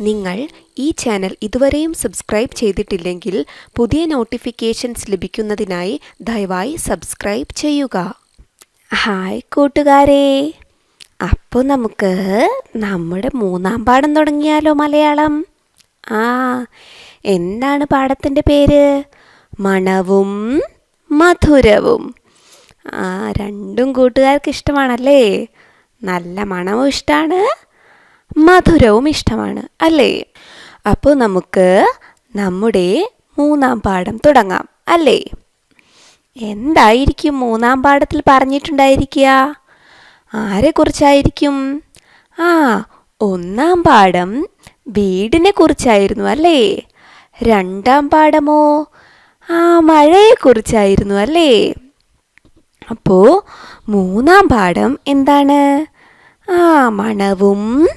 നിങ്ങൾ ഈ ചാനൽ ഇതുവരെയും സബ്സ്ക്രൈബ് ചെയ്തിട്ടില്ലെങ്കിൽ പുതിയ നോട്ടിഫിക്കേഷൻസ് ലഭിക്കുന്നതിനായി ദയവായി സബ്സ്ക്രൈബ് ചെയ്യുക. ഹായ് കൂട്ടുകാരെ. അപ്പോൾ നമുക്ക് നമ്മുടെ മൂന്നാം പാഠം തുടങ്ങിയാലോ മലയാളം? ആ എന്താണ് പാഠത്തിന്റെ പേര്? മണവും മധുരവും. ആ രണ്ടും കൂട്ടുകാർക്ക് ഇഷ്ടമാണല്ലേ? നല്ല മണവും ഇഷ്ടമാണ് മധുരവും ഇഷ്ടമാണ് അല്ലേ? അപ്പോൾ നമുക്ക് നമ്മുടെ മൂന്നാം പാഠം തുടങ്ങാം അല്ലേ? എന്തായിരിക്കും മൂന്നാം പാഠത്തിൽ പറഞ്ഞിട്ടുണ്ടായിരിക്കുക? ആരെക്കുറിച്ചായിരിക്കും ആ ഒന്നാം പാഠം വീടിനെ കുറിച്ചായിരുന്നു അല്ലേ? രണ്ടാം പാഠമോ? ആ മഴയെക്കുറിച്ചായിരുന്നു അല്ലേ? അപ്പോൾ മൂന്നാം പാഠം എന്താണ്? ആ മണവും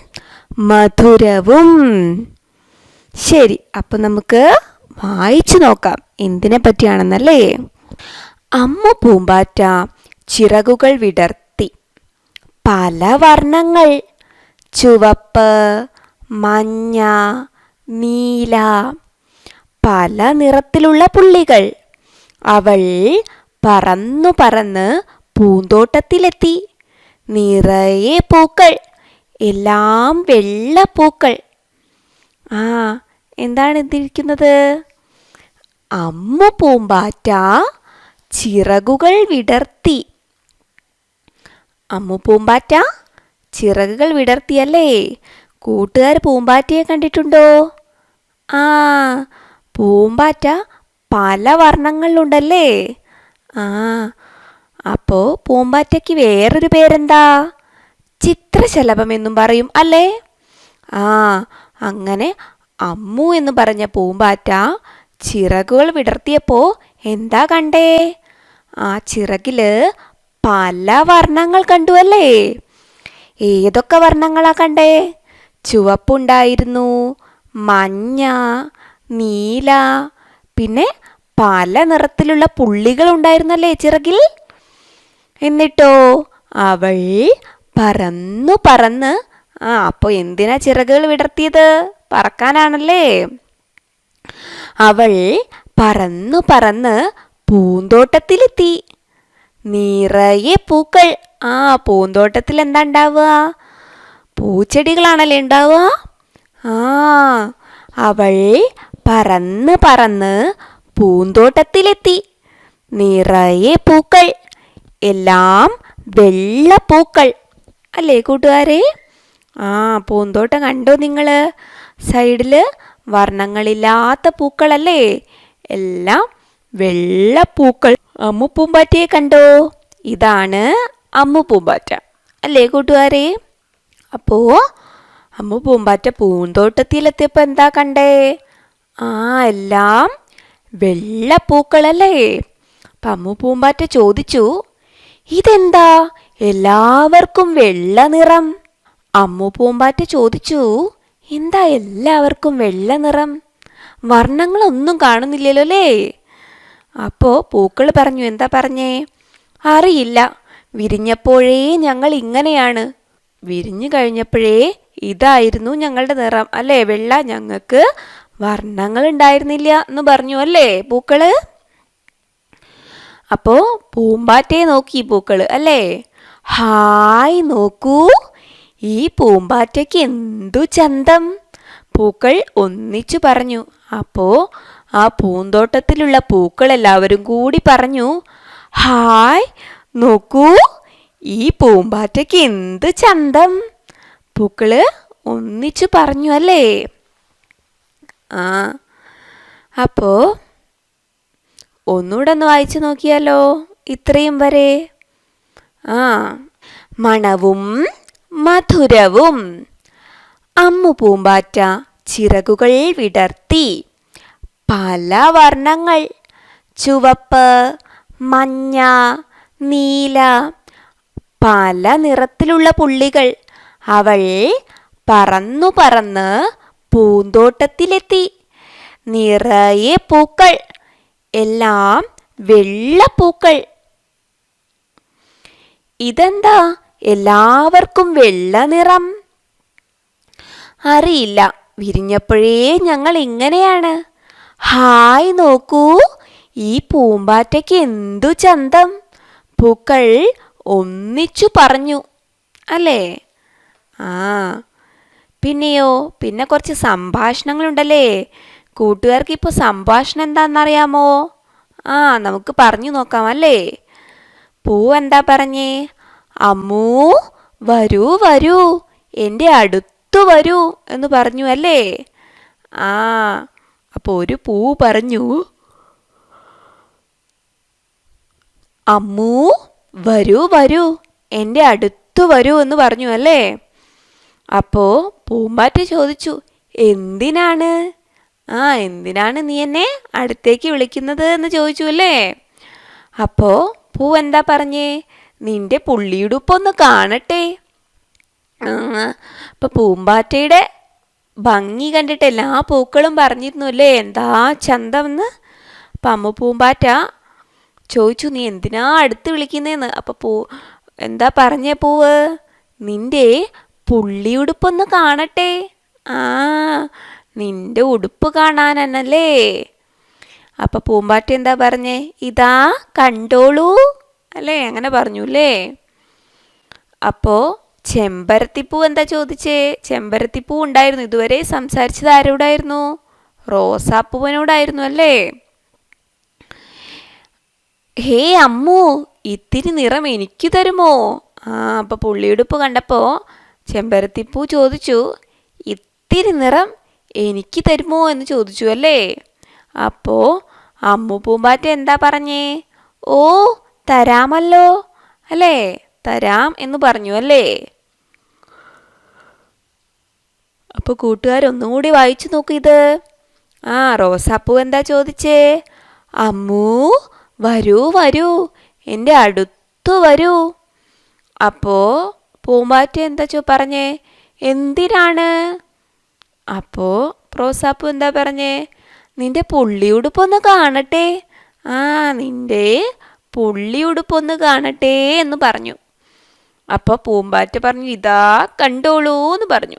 മധുരവും. ശരി അപ്പം നമുക്ക് വായിച്ചു നോക്കാം എന്തിനെ പറ്റിയാണെന്നല്ലേ? അമ്മ പൂമ്പാറ്റ ചിറകുകൾ വിടർത്തി. പല വർണങ്ങൾ. ചുവപ്പ് മഞ്ഞ നീല. പല നിറത്തിലുള്ള പുള്ളികൾ. അവൾ പറന്നു പറന്ന് പൂന്തോട്ടത്തിലെത്തി. നിറയെ പൂക്കൾ. എല്ലാം വെള്ള പൂക്കൾ. ആ എന്താണ് എന്തിരിക്കുന്നത് അമ്മ പൂമ്പാറ്റ ചിറകുകൾ വിടർത്തി. അമ്മ പൂമ്പാറ്റ ചിറകുകൾ വിടർത്തിയല്ലേ? കൂട്ടുകാർ പൂമ്പാറ്റയെ കണ്ടിട്ടുണ്ടോ? ആ പൂമ്പാറ്റ പല വർണങ്ങളിലുണ്ടല്ലേ? ആ അപ്പോൾ പൂമ്പാറ്റയ്ക്ക് വേറൊരു പേരെന്താ? ചിത്രശലഭം എന്നും പറയും അല്ലേ? ആ അങ്ങനെ അമ്മു എന്ന് പറഞ്ഞ പൂമ്പാറ്റ ചിറകുകൾ വിടർത്തിയപ്പോൾ എന്താ കണ്ടേ? ആ ചിറകിൽ പല വർണങ്ങൾ കണ്ടു അല്ലേ? ഏതൊക്കെ വർണങ്ങളാ കണ്ടേ? ചുവപ്പുണ്ടായിരുന്നു മഞ്ഞ നീല പിന്നെ പല നിറത്തിലുള്ള പുള്ളികൾ ഉണ്ടായിരുന്നല്ലേ ചിറകിൽ? എന്നിട്ടോ? അവൾ പറന്നു പറന്ന് ആ അപ്പോൾ എന്തിനാ ചിറകുകൾ വിടർത്തിയത്? പറക്കാനാണല്ലേ? അവൾ പറന്നു പറന്ന് പൂന്തോട്ടത്തിലെത്തി. നിറയെ പൂക്കൾ. ആ പൂന്തോട്ടത്തിൽ എന്താ ഉണ്ടാവുക? പൂച്ചെടികളാണല്ലേ ഉണ്ടാവുക? ആ അവൾ പറന്ന് പറന്ന് പൂന്തോട്ടത്തിലെത്തി. നിറയെ പൂക്കൾ. എല്ലാം വെള്ള പൂക്കൾ അല്ലേ കൂട്ടുകാരെ? ആ പൂന്തോട്ടം കണ്ടോ നിങ്ങൾ സൈഡിൽ വർണങ്ങളില്ലാത്ത പൂക്കളല്ലേ? എല്ലാം വെള്ള പൂക്കൾ അമ്മു പൂമ്പാറ്റയെ കണ്ടോ? ഇതാണ് അമ്മു പൂമ്പാറ്റ. അല്ലേ കൂട്ടുകാരെ? അപ്പോ അമ്മു പൂമ്പാറ്റ പൂന്തോട്ടത്തിലെത്തിയപ്പോൾ എന്താ കണ്ടേ? ആ എല്ലാം വെള്ള പൂക്കളല്ലേ അപ്പം അമ്മു പൂമ്പാറ്റ ചോദിച്ചു ഇതെന്താ? എല്ലാവർക്കും വെള്ള നിറം. അമ്മു പൂമ്പാറ്റ ചോദിച്ചു എന്താ എല്ലാവർക്കും വെള്ള നിറം? വർണങ്ങളൊന്നും കാണുന്നില്ലല്ലോ അല്ലേ അപ്പോൾ പൂക്കൾ പറഞ്ഞു എന്താ പറഞ്ഞേ? അറിയില്ല. വിരിഞ്ഞപ്പോഴേ ഞങ്ങൾ ഇങ്ങനെയാണ്. വിരിഞ്ഞു കഴിഞ്ഞപ്പോഴേ ഇതായിരുന്നു ഞങ്ങളുടെ നിറം. അല്ലേ വെള്ള? ഞങ്ങൾക്ക് വർണങ്ങൾ ഉണ്ടായിരുന്നില്ല എന്ന് പറഞ്ഞു അല്ലേ പൂക്കൾ? അപ്പോ പൂമ്പാറ്റയെ നോക്കി പൂക്കൾ അല്ലേ? ഹായ് നോക്കൂ. ഈ പൂമ്പാറ്റയ്ക്ക് എന്തു ചന്തം? പൂക്കൾ ഒന്നിച്ചു പറഞ്ഞു. അപ്പോ ആ പൂന്തോട്ടത്തിലുള്ള പൂക്കൾ എല്ലാവരും കൂടി പറഞ്ഞു ഹായ് നോക്കൂ. ഈ പൂമ്പാറ്റയ്ക്ക് എന്ത് ചന്തം? പൂക്കൾ ഒന്നിച്ചു പറഞ്ഞു അല്ലേ? ആ അപ്പോ ഒന്നുകൂടെ ഒന്ന് വായിച്ചു നോക്കിയാലോ? ഇത്രയും വരെ. ആ മണവും മധുരവും. അമ്മു പൂമ്പാറ്റ ചിറകുകൾ വിടർത്തി. പല വർണങ്ങൾ. ചുവപ്പ് മഞ്ഞ നീല. പല നിറത്തിലുള്ള പുള്ളികൾ. അവൾ പറന്നു പറന്ന് പൂന്തോട്ടത്തിലെത്തി. നിറയെ പൂക്കൾ. എല്ലാം വെള്ളപ്പൂക്കൾ ഇതെന്താ? എല്ലാവർക്കും വെള്ള നിറം. അറിയില്ല. വിരിഞ്ഞപ്പോഴേ ഞങ്ങൾ ഇങ്ങനെയാണ് ഹായ് നോക്കൂ. ഈ പൂമ്പാറ്റയ്ക്ക് എന്തു ചന്തം? പൂക്കൾ ഒന്നിച്ചു പറഞ്ഞു. അല്ലേ? ആ. പിന്നെയോ? പിന്നെ കുറച്ച് സംഭാഷണങ്ങളുണ്ടല്ലേ? കൂട്ടുകാർക്ക് ഇപ്പോൾ സംഭാഷണം എന്താണെന്നറിയാമോ ആ നമുക്ക് പറഞ്ഞു നോക്കാം അല്ലേ? പൂ എന്താ പറഞ്ഞേ? അമ്മൂ വരൂ വരൂ എന്റെ അടുത്തു വരൂ എന്ന് പറഞ്ഞു അല്ലേ? ആ അപ്പോൾ ഒരു പൂ പറഞ്ഞു. അമ്മൂ വരൂ വരൂ എന്റെ അടുത്തു വരൂ എന്ന് പറഞ്ഞു അല്ലേ? അപ്പോൾ പൂമ്പാറ്റ ചോദിച്ചു എന്തിനാണ്? ആ എന്തിനാണ് നീ എന്നെ അടുത്തേക്ക് വിളിക്കുന്നത് എന്ന് ചോദിച്ചു അല്ലേ അപ്പോൾ പൂ എന്താ പറഞ്ഞേ? നിന്റെ പുള്ളിയുടുപ്പൊന്ന് കാണട്ടെ. അപ്പൊ പൂമ്പാറ്റയുടെ ഭംഗി കണ്ടിട്ട് എല്ലാ പൂക്കളും പറഞ്ഞിരുന്നു അല്ലേ എന്താ ചന്തമെന്ന്? അപ്പം അമ്മ പൂമ്പാറ്റ ചോദിച്ചു നീ എന്തിനാ അടുത്ത് വിളിക്കുന്നേന്ന്? അപ്പൊ പൂ എന്താ പറഞ്ഞേ പൂവ്? നിന്റെ പുള്ളിയുടുപ്പൊന്ന് കാണട്ടെ. ആ നിന്റെ ഉടുപ്പ് കാണാനല്ലേ അപ്പൊ പൂമ്പാറ്റ എന്താ പറഞ്ഞേ? ഇതാ കണ്ടോളൂ. അല്ലേ? അങ്ങനെ പറഞ്ഞു അല്ലേ? അപ്പോ ചെമ്പരത്തിപ്പൂ എന്താ ചോദിച്ചേ? ചെമ്പരത്തിപ്പൂ ഉണ്ടായിരുന്നു. ഇതുവരെ സംസാരിച്ചത് ആരോടായിരുന്നു? റോസാപ്പൂവിനോടായിരുന്നു അല്ലേ? ഹേ അമ്മു ഇത്തിരി നിറം എനിക്ക് തരുമോ? ആ അപ്പൊ പുള്ളിയുടുപ്പ് കണ്ടപ്പോ ചെമ്പരത്തിപ്പൂ ചോദിച്ചു ഇത്തിരി നിറം എനിക്ക് തരുമോ എന്ന് ചോദിച്ചു അല്ലേ? അപ്പോ അമ്മു പൂമ്പാറ്റ എന്താ പറഞ്ഞേ? ഓ തരാമല്ലോ. അല്ലേ? തരാം എന്ന് പറഞ്ഞു അല്ലേ? അപ്പൊ കൂട്ടുകാരൊന്നും കൂടി വായിച്ചു നോക്കൂ ഇത്. ആ റോസാപ്പൂ എന്താ ചോദിച്ചേ? അമ്മു വരൂ വരൂ. എന്റെ അടുത്തു വരൂ. അപ്പോ പൂമ്പാറ്റ എന്താ ചോ പറഞ്ഞേ? എന്തിനാണ്? അപ്പോ റോസാപ്പൂ എന്താ പറഞ്ഞേ? നിന്റെ പുള്ളിയുടുപ്പൊന്ന് കാണട്ടെ. ആ നിന്റെ പുള്ളിയുടുപ്പൊന്ന് കാണട്ടെ എന്ന് പറഞ്ഞു. അപ്പോൾ പൂമ്പാറ്റ പറഞ്ഞു ഇതാ കണ്ടോളൂ എന്ന് പറഞ്ഞു.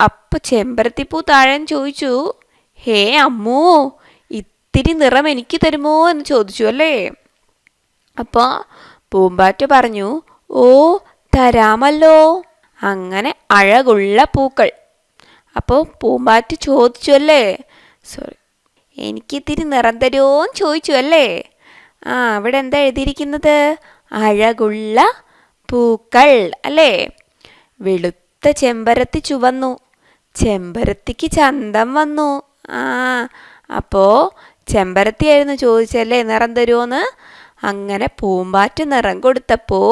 അപ്പൊ ചെമ്പരത്തിപ്പൂ താഴൻ ചോദിച്ചു ഹേ അമ്മൂ ഇത്തിരി നിറം എനിക്ക് തരുമോ എന്ന് ചോദിച്ചു അല്ലേ? അപ്പോൾ പൂമ്പാറ്റ പറഞ്ഞു ഓ തരാമല്ലോ. അങ്ങനെ അഴകുള്ള പൂക്കൾ. അപ്പോൾ പൂമ്പാറ്റ ചോദിച്ചു അല്ലേ സോറി എനിക്കിത്തിരി നിറം തരുമോന്ന് ചോദിച്ചു അല്ലേ ആ അവിടെ എന്താ എഴുതിയിരിക്കുന്നത്? അഴകുള്ള പൂക്കൾ അല്ലേ? വെളുത്ത ചെമ്പരത്തി ചുവന്നു. ചെമ്പരത്തിക്ക് ചന്തം വന്നു. ആ അപ്പോൾ ചെമ്പരത്തിയായിരുന്നു ചോദിച്ചല്ലേ നിറം തരുമോന്ന് അങ്ങനെ പൂമ്പാറ്റ നിറം കൊടുത്തപ്പോൾ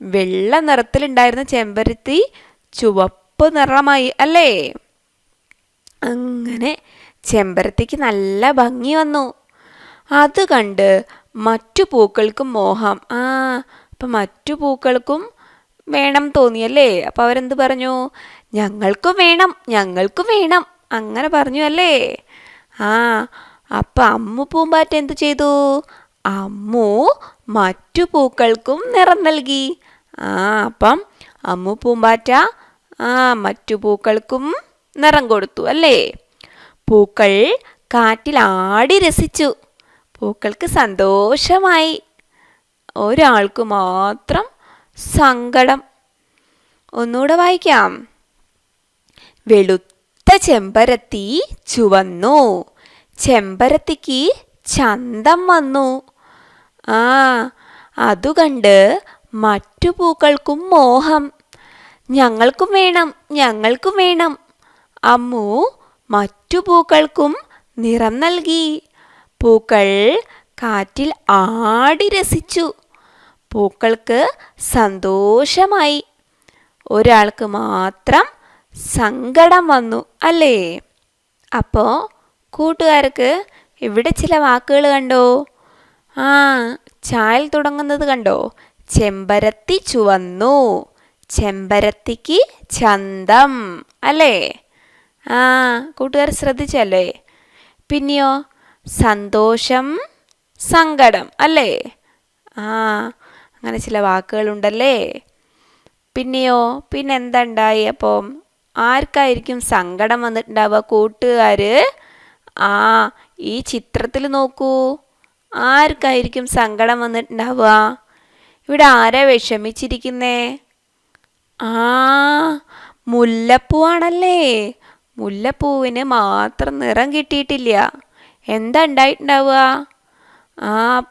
വെള്ള നിറത്തിലുണ്ടായിരുന്ന ചെമ്പരത്തി ചുവപ്പ് നിറമായി അല്ലേ? അങ്ങനെ ചെമ്പരത്തിക്ക് നല്ല ഭംഗി വന്നു. അത് കണ്ട് മറ്റു പൂക്കൾക്കും മോഹം. ആ അപ്പം മറ്റു പൂക്കൾക്കും വേണം തോന്നിയല്ലേ? അപ്പോൾ അവരെന്ത് പറഞ്ഞു? ഞങ്ങൾക്കും വേണം ഞങ്ങൾക്കും വേണം. അങ്ങനെ പറഞ്ഞു അല്ലേ? ആ അപ്പം അമ്മു പൂമ്പാറ്റ എന്തു ചെയ്തു? അമ്മു മറ്റു പൂക്കൾക്കും നിറം നൽകി. ആ അപ്പം അമ്മു പൂമ്പാറ്റ ആ മറ്റു പൂക്കൾക്കും നിറം കൊടുത്തു അല്ലേ? പൂക്കൾ കാറ്റിൽ ആടി രസിച്ചു. പൂക്കൾക്ക് സന്തോഷമായി. ഒരാൾക്ക് മാത്രം സങ്കടം. ഒന്നുകൂടെ വായിക്കാം. വെളുത്ത ചെമ്പരത്തി ചുവന്നു. ചെമ്പരത്തിക്ക് ചന്തം വന്നു. ആ അതുകണ്ട് മറ്റു പൂക്കൾക്കും മോഹം. ഞങ്ങൾക്കും വേണം ഞങ്ങൾക്കും വേണം. അമ്മു മറ്റു പൂക്കൾക്കും നിറം നൽകി. പൂക്കൾ കാറ്റിൽ ആടി രസിച്ചു. പൂക്കൾക്ക് സന്തോഷമായി. ഒരാൾക്ക് മാത്രം സങ്കടം വന്നു അല്ലേ? അപ്പോൾ കൂട്ടുകാർക്ക് ഇവിടെ ചില വാക്കുകൾ കണ്ടോ? ആ ചായൽ തുടങ്ങുന്നത് കണ്ടോ? ചെമ്പരത്തി ചുവന്നു. ചെമ്പരത്തിക്ക് ചന്തം അല്ലേ? ആ കൂട്ടുകാർ ശ്രദ്ധിച്ചല്ലേ? പിന്നെയോ സന്തോഷം സങ്കടം അല്ലേ? ആ അങ്ങനെ ചില വാക്കുകളുണ്ടല്ലേ? പിന്നെയോ പിന്നെ എന്താണ്ടായി അപ്പോൾ അപ്പം ആർക്കായിരിക്കും സങ്കടം വന്നിട്ടുണ്ടാവുക കൂട്ടുകാർ ആ ഈ ചിത്രത്തിൽ നോക്കൂ. ആർക്കായിരിക്കും സങ്കടം വന്നിട്ടുണ്ടാവുക? ഇവിടെ ആരാ വിഷമിച്ചിരിക്കുന്നേ? ആ മുല്ലപ്പൂവാണല്ലേ? മുല്ലപ്പൂവിന് മാത്രം നിറം കിട്ടിയിട്ടില്ല. എന്താ ഉണ്ടായിട്ടുണ്ടാവുക? ആ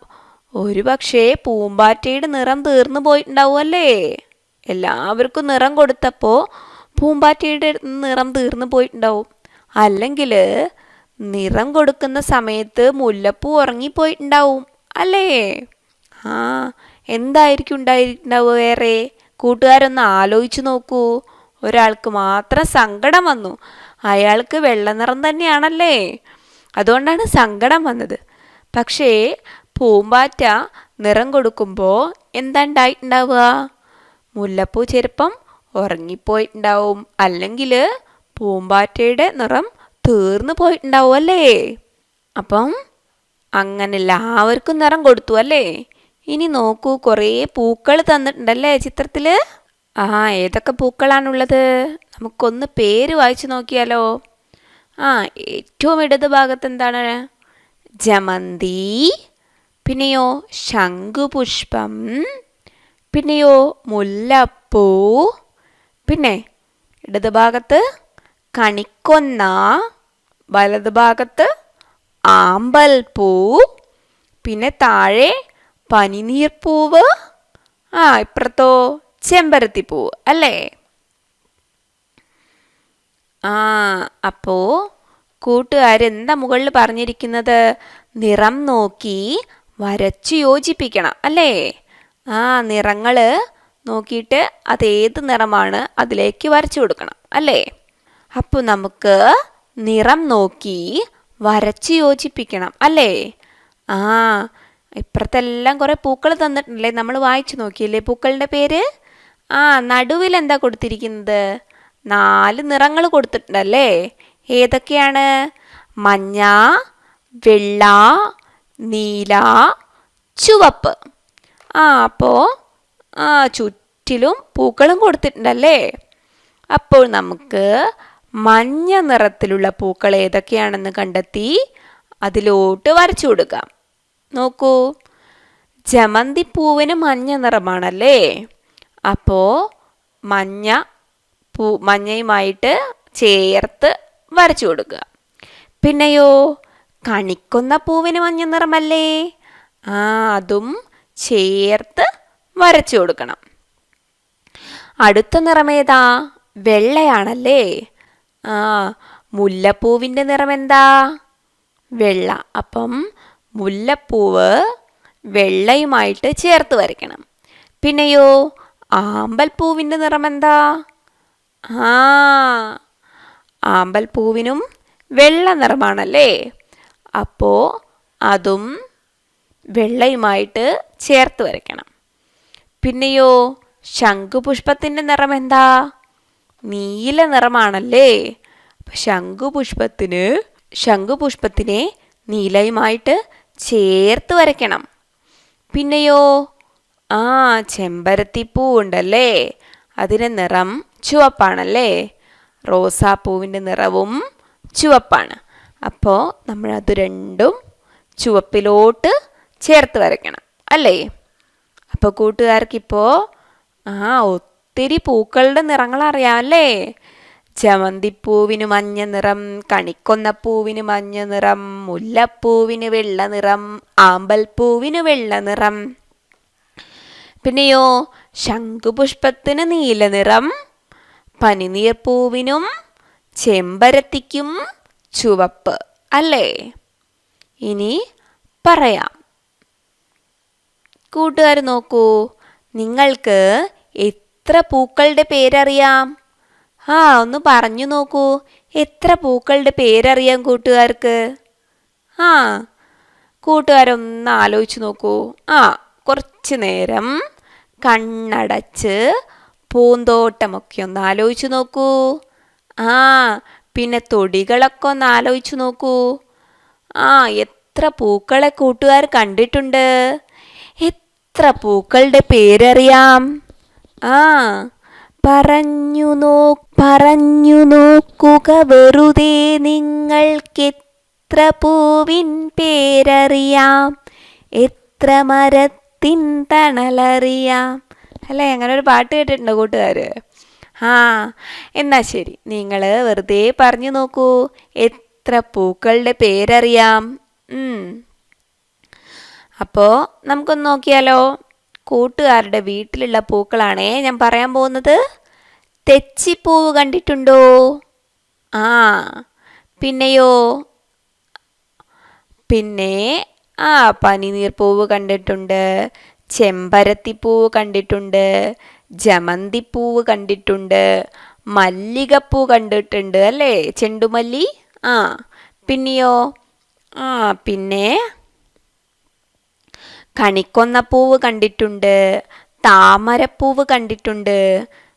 ഒരു പക്ഷേ പൂമ്പാറ്റയുടെ നിറം തീർന്നു പോയിട്ടുണ്ടാവുമല്ലേ? എല്ലാവർക്കും നിറം കൊടുത്തപ്പോൾ പൂമ്പാറ്റയുടെ നിറം തീർന്നു പോയിട്ടുണ്ടാവും. അല്ലെങ്കിൽ നിറം കൊടുക്കുന്ന സമയത്ത് മുല്ലപ്പൂ ഉറങ്ങിപ്പോയിട്ടുണ്ടാവും അല്ലേ? ആ എന്തായിരിക്കും ഉണ്ടായിട്ടുണ്ടാവുക വേറെ കൂട്ടുകാരൊന്ന് ആലോചിച്ച് നോക്കൂ. ഒരാൾക്ക് മാത്രം സങ്കടം വന്നു. അയാൾക്ക് വെള്ളനിറം തന്നെയാണല്ലേ? അതുകൊണ്ടാണ് സങ്കടം വന്നത്. പക്ഷേ പൂമ്പാറ്റ നിറം കൊടുക്കുമ്പോൾ എന്താ ഉണ്ടായിട്ടുണ്ടാവുക മുല്ലപ്പൂ ചെരുപ്പം ഉറങ്ങിപ്പോയിട്ടുണ്ടാവും. അല്ലെങ്കിൽ പൂമ്പാറ്റയുടെ നിറം തീർന്നു പോയിട്ടുണ്ടാവും അല്ലേ? അപ്പം അങ്ങനെ എല്ലാവർക്കും നിറം കൊടുത്തു അല്ലേ? ഇനി നോക്കൂ കുറേ പൂക്കൾ തന്നിട്ടുണ്ടല്ലേ ചിത്രത്തിൽ ആ ഏതൊക്കെ പൂക്കളാണുള്ളത്? നമുക്കൊന്ന് പേര് വായിച്ചു നോക്കിയാലോ? ആ ഏറ്റവും ഇടത് ഭാഗത്ത് എന്താണ് ജമന്തി പിന്നെയോ ശംഖുപുഷ്പം പിന്നെയോ മുല്ലപ്പൂ പിന്നെ ഇടത് ഭാഗത്ത് കണിക്കൊന്ന വലത് ഭാഗത്ത് ആമ്പൽപ്പൂ പിന്നെ താഴെ പനിനീർപ്പൂവ് ആ ഇപ്പുറത്തോ ചെമ്പരത്തിപ്പൂവ് അല്ലേ? ആ അപ്പോ കൂട്ടുകാരെന്താ മുകളിൽ പറഞ്ഞിരിക്കുന്നത്? നിറം നോക്കി വരച്ച് യോജിപ്പിക്കണം അല്ലേ? ആ നിറങ്ങൾ നോക്കിയിട്ട് അത് ഏത് നിറമാണ് അതിലേക്ക് വരച്ചു കൊടുക്കണം അല്ലേ? അപ്പോൾ നമുക്ക് നിറം നോക്കി വരച്ച് യോജിപ്പിക്കണം അല്ലേ? ആ ഇപ്പുറത്തെല്ലാം കുറേ പൂക്കൾ തന്നിട്ടുണ്ടല്ലേ? നമ്മൾ വായിച്ചു നോക്കിയില്ലേ പൂക്കളുടെ പേര്? ആ നടുവിൽ എന്താ കൊടുത്തിരിക്കുന്നത്? നാല് നിറങ്ങൾ കൊടുത്തിട്ടുണ്ടല്ലേ? ഏതൊക്കെയാണ്? മഞ്ഞ വെള്ള നീല ചുവപ്പ്. ആ അപ്പോൾ ആ ചുറ്റിലും പൂക്കളും കൊടുത്തിട്ടുണ്ടല്ലേ? അപ്പോൾ നമുക്ക് മഞ്ഞ നിറത്തിലുള്ള പൂക്കൾ ഏതൊക്കെയാണെന്ന് കണ്ടെത്തി അതിലോട്ട് വരച്ചു കൊടുക്കാം. നോക്കൂ. ജമന്തി പൂവിന് മഞ്ഞ നിറമാണല്ലേ? അപ്പോൾ മഞ്ഞ പൂ മഞ്ഞയുമായിട്ട് ചേർത്ത് വരച്ചു കൊടുക്കുക. പിന്നെയോ കണിക്കുന്ന പൂവിന് മഞ്ഞ നിറമല്ലേ? ആ അതും ചേർത്ത് വരച്ചു കൊടുക്കണം. അടുത്ത നിറമേതാ വെള്ളയാണല്ലേ? ആ മുല്ലപ്പൂവിന്റെ നിറം എന്താ? വെള്ള. അപ്പം മുല്ലപ്പൂവ് വെള്ളയുമായിട്ട് ചേർത്ത് വരയ്ക്കണം. പിന്നെയോ ആമ്പൽപ്പൂവിന്റെ നിറം എന്താ? ആ ആമ്പൽപ്പൂവിനും വെള്ള നിറമാണല്ലേ. അപ്പോൾ അതും വെള്ളയുമായിട്ട് ചേർത്ത് വരയ്ക്കണം. പിന്നെയോ ശംഖുപുഷ്പത്തിന്റെ നിറം എന്താ നീല നിറമാണല്ലേ. ശംഖുപുഷ്പത്തിന് ശംഖുപുഷ്പത്തിനെ നീലയുമായിട്ട് ചേർത്ത് വരയ്ക്കണം. പിന്നെയോ ആ ചെമ്പരത്തിപ്പൂ ഉണ്ടല്ലേ. അതിന്റെ നിറം ചുവപ്പാണല്ലേ? റോസാപ്പൂവിന്റെ നിറവും ചുവപ്പാണ്. അപ്പോൾ നമ്മൾ അത് രണ്ടും ചുവപ്പിലോട്ട് ചേർത്ത് വരയ്ക്കണം അല്ലേ? അപ്പോൾ കൂട്ടുകാർക്കിപ്പോൾ ആ ഒത്തിരി പൂക്കളുടെ നിറങ്ങൾ അറിയാമല്ലേ? ചമന്തിപ്പൂവിന് മഞ്ഞ നിറം കണിക്കൊന്നപ്പൂവിന് മഞ്ഞ നിറം മുല്ലപ്പൂവിന് വെള്ള നിറം ആമ്പൽപ്പൂവിന് വെള്ള നിറം. പിന്നെയോ ശംഖുപുഷ്പത്തിന് നീല നിറം പനിനീർപ്പൂവിനും ചെമ്പരത്തിക്കും ചുവപ്പ് അല്ലേ? ഇനി പറയാം. കൂട്ടുകാർ നോക്കൂ നിങ്ങൾക്ക് എത്ര പൂക്കളുടെ പേരറിയാം? ആ ഒന്ന് പറഞ്ഞു നോക്കൂ എത്ര പൂക്കളുടെ പേരറിയാം കൂട്ടുകാർക്ക്? ആ കൂട്ടുകാരൊന്ന് ആലോചിച്ച് നോക്കൂ. ആ കുറച്ച് നേരം കണ്ണടച്ച് പൂന്തോട്ടമൊക്കെ ഒന്ന് ആലോചിച്ചു നോക്കൂ. ആ പിന്നെ തൊടികളൊക്കെ ഒന്ന് ആലോചിച്ചു നോക്കൂ. ആ എത്ര പൂക്കളെ കൂട്ടുകാർ കണ്ടിട്ടുണ്ട്. എത്ര പൂക്കളുടെ പേരറിയാം. ആ പറഞ്ഞു നോ പറഞ്ഞു നോക്കുക വെറുതെ നിങ്ങൾക്കെത്ര പൂവിൻ പേരറിയാം. എത്ര മരത്തിൻ തണലറിയാം അല്ലേ? അങ്ങനെ ഒരു പാട്ട് കേട്ടിട്ടുണ്ടോ കൂട്ടുകാർ ആ എന്നാൽ ശരി. നിങ്ങൾ വെറുതെ പറഞ്ഞു നോക്കൂ. എത്ര പൂക്കളുടെ പേരറിയാം. അപ്പോൾ നമുക്കൊന്ന് നോക്കിയാലോ? കൂട്ടുകാരുടെ വീട്ടിലുള്ള പൂക്കളാണേ ഞാൻ പറയാൻ പോകുന്നത്. തെച്ചിപ്പൂവ് കണ്ടിട്ടുണ്ടോ? ആ പിന്നെയോ? പിന്നെ ആ പനിനീർ പൂവ് കണ്ടിട്ടുണ്ട് ചെമ്പരത്തിപ്പൂവ് കണ്ടിട്ടുണ്ട് ജമന്തിപ്പൂവ് കണ്ടിട്ടുണ്ട് മല്ലികപ്പൂ കണ്ടിട്ടുണ്ട് അല്ലേ? ചെണ്ടുമല്ലി? ആ പിന്നെയോ? ആ പിന്നെ കണിക്കൊന്നപ്പൂവ് കണ്ടിട്ടുണ്ട് താമരപ്പൂവ് കണ്ടിട്ടുണ്ട്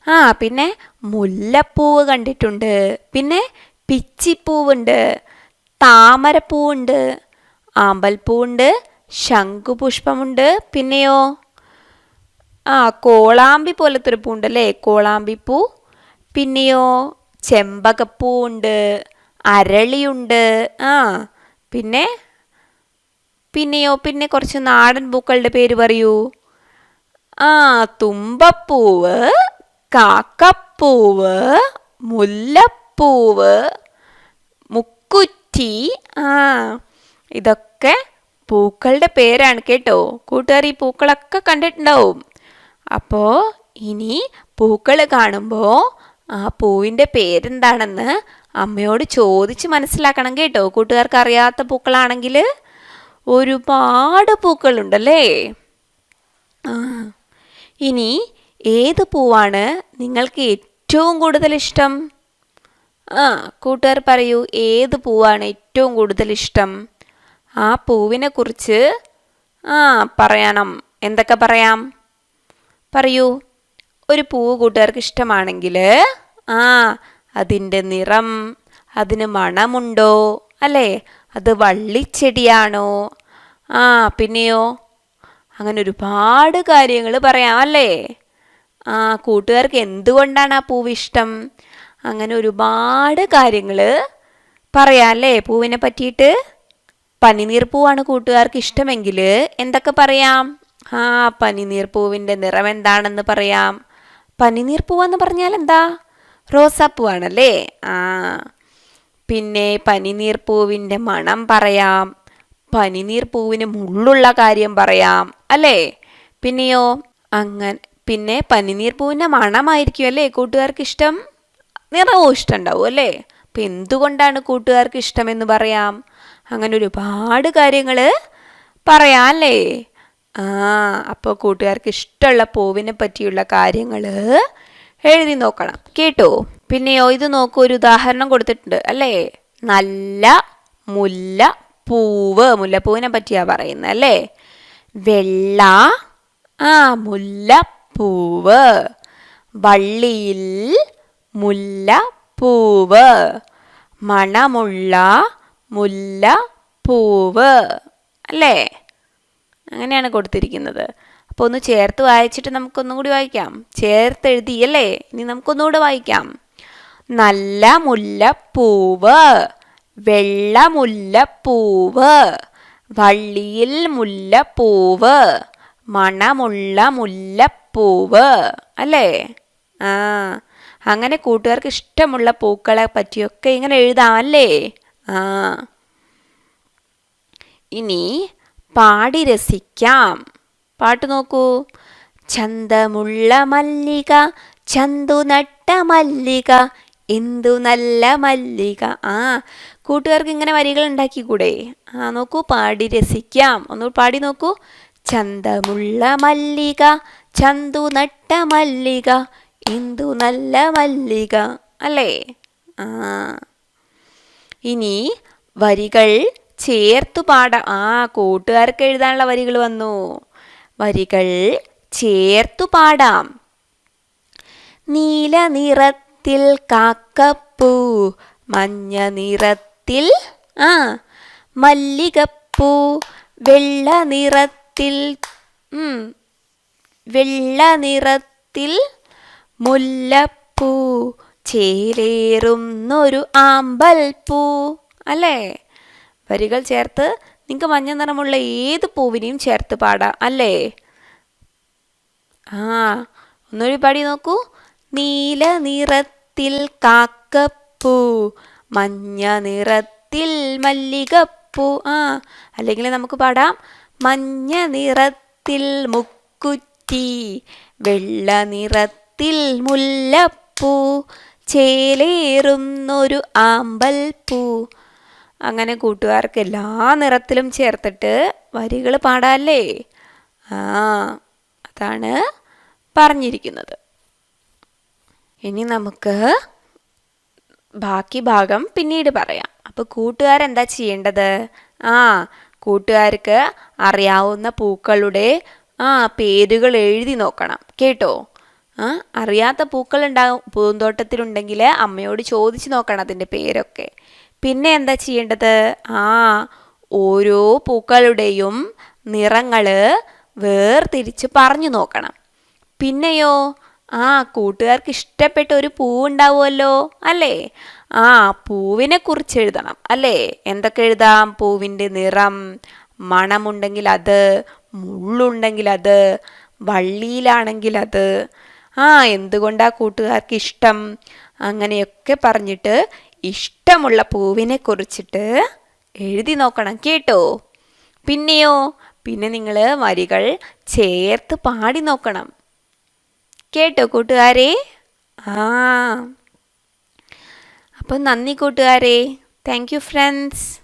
ആ പിന്നെ മുല്ലപ്പൂവ് കണ്ടിട്ടുണ്ട് പിന്നെ പിച്ചിപ്പൂവുണ്ട് താമരപ്പൂവുണ്ട് ആമ്പൽപ്പൂവുണ്ട് ശംഖുപുഷ്പമുണ്ട് പിന്നെയോ? ആ കോളാമ്പി പോലത്തെ ഒരു പൂവുണ്ട് അല്ലേ കോളാമ്പിപ്പൂ. പിന്നെയോ? ചെമ്പകപ്പൂവുണ്ട് അരളിയുണ്ട് ആ. പിന്നെ? പിന്നെയോ? പിന്നെ കുറച്ച് നാടൻ പൂക്കളുടെ പേര് പറയൂ. ആ തുമ്പപ്പൂവ് കാക്കപ്പൂവ് മുല്ലപ്പൂവ് മുക്കുറ്റി ആ. ഇതൊക്കെ പൂക്കളുടെ പേരാണ് കേട്ടോ. കൂട്ടുകാർ ഈ പൂക്കളൊക്കെ കണ്ടിട്ടുണ്ടാവും. അപ്പോൾ ഇനി പൂക്കൾ കാണുമ്പോൾ ആ പൂവിന്റെ പേരെന്താണെന്ന് അമ്മയോട് ചോദിച്ച് മനസ്സിലാക്കണം കേട്ടോ. കൂട്ടുകാർക്ക് അറിയാത്ത പൂക്കളാണെങ്കിൽ ഒരുപാട് പൂക്കളുണ്ടല്ലേ? ഇനി ഏത് പൂവാണ് നിങ്ങൾക്ക് ഏറ്റവും കൂടുതൽ ഇഷ്ടം? ആ കൂട്ടുകാർ പറയൂ ഏത് പൂവാണ് ഏറ്റവും കൂടുതൽ ഇഷ്ടം? ആ പൂവിനെ കുറിച്ച് ആ പറയണം എന്തൊക്കെ പറയാം? പറയൂ. ഒരു പൂവ് കൂട്ടുകാർക്ക് ഇഷ്ടമാണെങ്കിൽ ആ അതിന്റെ നിറം അതിന് മണമുണ്ടോ? അല്ലേ? അത് വള്ളിച്ചെടിയാണോ? ആ പിന്നെയോ? അങ്ങനെ ഒരുപാട് കാര്യങ്ങൾ പറയാം അല്ലേ? ആ കൂട്ടുകാർക്ക് എന്തുകൊണ്ടാണ് ആ പൂവ് ഇഷ്ടം? അങ്ങനെ ഒരുപാട് കാര്യങ്ങൾ പറയാം അല്ലേ? പൂവിനെ പറ്റിയിട്ട്? പനിനീർ പൂവാണ് കൂട്ടുകാർക്ക് ഇഷ്ടമെങ്കിൽ എന്തൊക്കെ പറയാം? ആ പനിനീർ പൂവിന്റെ നിറം എന്താണെന്ന് പറയാം. പനിനീർ പൂവെന്ന് പറഞ്ഞാൽ എന്താ? റോസാപ്പൂവാണല്ലേ? ആ പിന്നെ പനിനീർ പൂവിന്റെ മണം പറയാം. പനിനീർ പൂവിന് മുള്ളുള്ള കാര്യം പറയാം അല്ലേ? പിന്നെയോ അങ്ങനെ പിന്നെ പനിനീർ പൂവിന്റെ മണമായിരിക്കും അല്ലേ കൂട്ടുകാർക്ക് ഇഷ്ടം? നിറവും ഇഷ്ടമുണ്ടാവും അല്ലേ? അപ്പം എന്തുകൊണ്ടാണ് കൂട്ടുകാർക്ക് ഇഷ്ടമെന്ന് പറയാം? അങ്ങനെ ഒരുപാട് കാര്യങ്ങൾ പറയാല്ലേ? ആ അപ്പോൾ കൂട്ടുകാർക്ക് ഇഷ്ടമുള്ള പൂവിനെ പറ്റിയുള്ള കാര്യങ്ങൾ എഴുതി നോക്കണം. കേട്ടോ? പിന്നെയോ ഇത് നോക്കൂ ഒരു ഉദാഹരണം കൊടുത്തിട്ടുണ്ട്. അല്ലേ? നല്ല മുല്ല പൂവ്. മുല്ലപ്പൂവിനെ പറ്റിയാ പറയുന്നത് അല്ലേ? വെള്ള ആ മുല്ലപ്പൂവ്. വള്ളിയിൽ മുല്ലപ്പൂവ്. മണമുള്ള മുല്ലപ്പൂവ് അല്ലേ? അങ്ങനെയാണ് കൊടുത്തിരിക്കുന്നത്. അപ്പോൾ ഒന്ന് ചേർത്ത് വായിച്ചിട്ട് നമുക്കൊന്നും കൂടി വായിക്കാം. ചേർത്ത് എഴുതി അല്ലേ? ഇനി നമുക്കൊന്നുകൂടെ വായിക്കാം. നല്ല മുല്ല മുല്ലപ്പൂവ് വെള്ള മുല്ല മുല്ലപ്പൂവ് വള്ളിയിൽ മുല്ല മുല്ലപ്പൂവ് മണമുള്ള മുല്ലപ്പൂവ് അല്ലേ? ആ അങ്ങനെ കൂട്ടുകാർക്ക് ഇഷ്ടമുള്ള പൂക്കളെ പറ്റിയൊക്കെ ഇങ്ങനെ എഴുതാം അല്ലേ? ഇനി പാടി രസിക്കാം. പാട്ട് നോക്കൂ. ചന്തമുള്ള മല്ലിക ചന്തു നട്ട മല്ലിക എന്തു നല്ല മല്ലിക. ആ കൂട്ടുകാർക്ക് ഇങ്ങനെ വരികൾ ഉണ്ടാക്കിക്കൂടെ? ആ നോക്കൂ പാടി രസിക്കാം. ഒന്ന് പാടി നോക്കൂ. ചന്തമുള്ള മല്ലിക ചന്തു നട്ട മല്ലിക എന്തു നല്ല മല്ലിക. അല്ലേ? ആ. ഇനി വരികൾ ചേർത്തു പാടാം. ആ കൂട്ടുകാർക്ക് എഴുതാനുള്ള വരികൾ വന്നു. വരികൾ ചേർത്തു പാടാം. നീല നിറത്തിൽ കാക്കപ്പൂ മഞ്ഞ നിറത്തിൽ ആ മല്ലികപ്പൂ വെള്ള നിറത്തിൽ വെള്ള നിറത്തിൽ മുല്ലപ്പൂ ചേലേറുന്നൊരു പൂ. അല്ലേ? വരികൾ ചേർത്ത് നിങ്ങൾക്ക് മഞ്ഞ നിറമുള്ള ഏത് പൂവിനെയും ചേർത്ത് പാടാം. അല്ലേ? ആ ഒന്നുകൂടി പാടി നോക്കൂ. നീല നിറത്തിൽ കാക്കപ്പൂ മഞ്ഞ നിറത്തിൽ മല്ലികപ്പൂ. ആ അല്ലെങ്കിൽ നമുക്ക് പാടാം. മഞ്ഞ നിറത്തിൽ മുക്കുറ്റി വെള്ള നിറത്തിൽ മുല്ലപ്പൂ. ചേലേറുന്നൊരു പൂ. അങ്ങനെ കൂട്ടുകാർക്ക് എല്ലാ നിറത്തിലും ചേർത്തിട്ട് വരികൾ പാടാല്ലേ? ആ അതാണ് പറഞ്ഞിരിക്കുന്നത്. ഇനി നമുക്ക് ബാക്കി ഭാഗം പിന്നീട് പറയാം. അപ്പോൾ കൂട്ടുകാരെന്താ ചെയ്യേണ്ടത്? ആ കൂട്ടുകാർക്ക് അറിയാവുന്ന പൂക്കളുടെ ആ പേരുകൾ എഴുതി നോക്കണം. കേട്ടോ? ആ അറിയാത്ത പൂക്കൾ ഉണ്ടാകും പൂന്തോട്ടത്തിലുണ്ടെങ്കിൽ അമ്മയോട് ചോദിച്ചു നോക്കണം അതിന്റെ പേരൊക്കെ. പിന്നെ എന്താ ചെയ്യേണ്ടത്? ആ ഓരോ പൂക്കളുടെയും നിറങ്ങൾ വേർതിരിച്ച് പറഞ്ഞു നോക്കണം. പിന്നെയോ? ആ കൂട്ടുകാർക്ക് ഇഷ്ടപ്പെട്ട ഒരു പൂവുണ്ടാവുമല്ലോ അല്ലേ? ആ പൂവിനെ കുറിച്ച് എഴുതണം അല്ലേ? എന്തൊക്കെ എഴുതാം? പൂവിന്റെ നിറം മണമുണ്ടെങ്കിൽ അത് മുള്ളുണ്ടെങ്കിൽ അത് വള്ളിയിലാണെങ്കിൽ അത് ആ എന്തുകൊണ്ടാ കൂട്ടുകാർക്ക് ഇഷ്ടം അങ്ങനെയൊക്കെ പറഞ്ഞിട്ട് ഇഷ്ടമുള്ള പൂവിനെ കുറിച്ചിട്ട് എഴുതി നോക്കണം കേട്ടോ? പിന്നെയോ പിന്നെ നിങ്ങൾ വരികൾ ചേർത്ത് പാടി നോക്കണം. കേട്ടോ കൂട്ടുകാരെ? ആ. അപ്പം നന്ദി കൂട്ടുകാരെ. Thank you friends